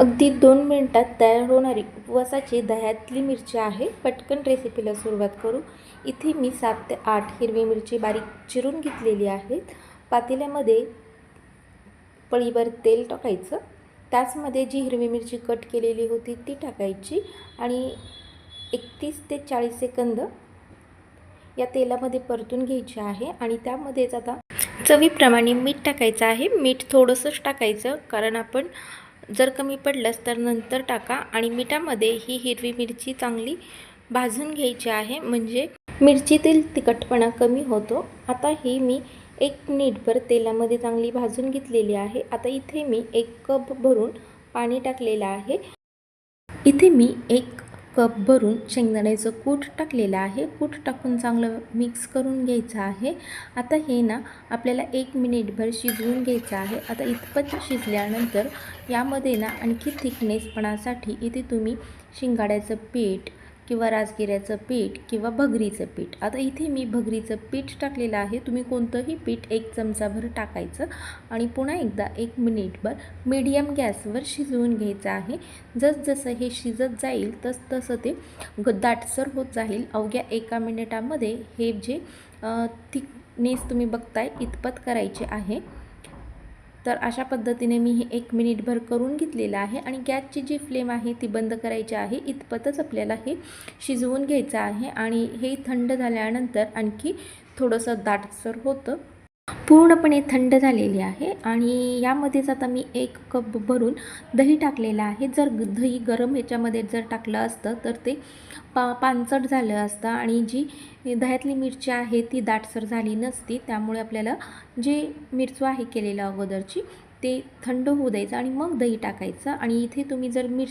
अगदी दोन मिनटात तयार होणारी उपवासाची दह्यातली मिरची आहे. पटकन रेसिपीला सुरुवात करू. इथे मी सात ते आठ हिरवी मिरची बारीक चिरून घेतलेली आहे पातेल्यामध्ये पळीभर तेल टाकायचं. त्याचमध्ये जी हिरवी मिरची कट केलेली होती ती टाकायची आणि एकतीस ते चाळीस सेकंद या तेलामध्ये परतून घ्यायची आहे आणि त्यामध्येच आता चवीप्रमाणे मीठ टाकायचं आहे. मीठ थोडंसंच टाकायचं कारण आपण जर कमी पडलंच तर नंतर टाका आणि मिठामध्ये ही हिरवी मिरची चांगली भाजून घ्यायची आहे. म्हणजे मिरचीतील तिखटपणा कमी होतो. आता ही मी एक मिनिटभर तेलामध्ये चांगली भाजून घेतलेली आहे. आता इथे मी एक कप भरून पाणी टाकलेलं आहे. इथे मी एक कप भरून शेंगदाण्याचं कूट टाकलेलं आहे. कूट टाकून चांगलं मिक्स करून घ्यायचं आहे. आता हे ना आपल्याला एक मिनिटभर शिजवून घ्यायचं आहे. आता इतपत शिजल्यानंतर यामध्ये ना आणखी थिकनेसपणासाठी इथे तुम्ही शिंगाड्याचं पीठ किंवा राजगिऱ्याचं पीठ किंवा भगरीचं पीठ. आता इथे मी भगरीचं पीठ टाकलेलं आहे. तुम्ही कोणतंही पीठ एक चमचाभर टाकायचं आणि पुन्हा एकदा एक मिनिटभर मीडियम गॅसवर शिजवून घ्यायचं आहे. जसजसं हे शिजत जाईल तस तसं ते ग दाटसर होत जाईल. अवघ्या एका मिनिटामध्ये हे जे थिकनेस तुम्ही बघताय इतपत करायचे आहे. तर अशा पद्धतीने मी हे एक मिनिटभर करून घेतलेलं आहे आणि गॅसची जी फ्लेम आहे ती बंद करायची आहे. इतपतच आपल्याला हे शिजवून घ्यायचं आहे आणि हे थंड झाल्यानंतर आणखी थोडंसं दाटसर होतं. पूर्णपणे थंड झालेली आहे आणि यामध्येच आता मी एक कप भरून दही टाकलेलं आहे. जर दही गरम ह्याच्यामध्ये जर टाकलं असतं तर ते पा पानचट झालं असतं आणि जी दह्यातली मिरची आहे ती दाटसर झाली नसती. त्यामुळे आपल्याला जे मिरचू आहे केलेलं अगोदरची ते थंड होऊ द्यायचं आणि मग दही टाकायचं. आणि इथे तुम्ही जर मिर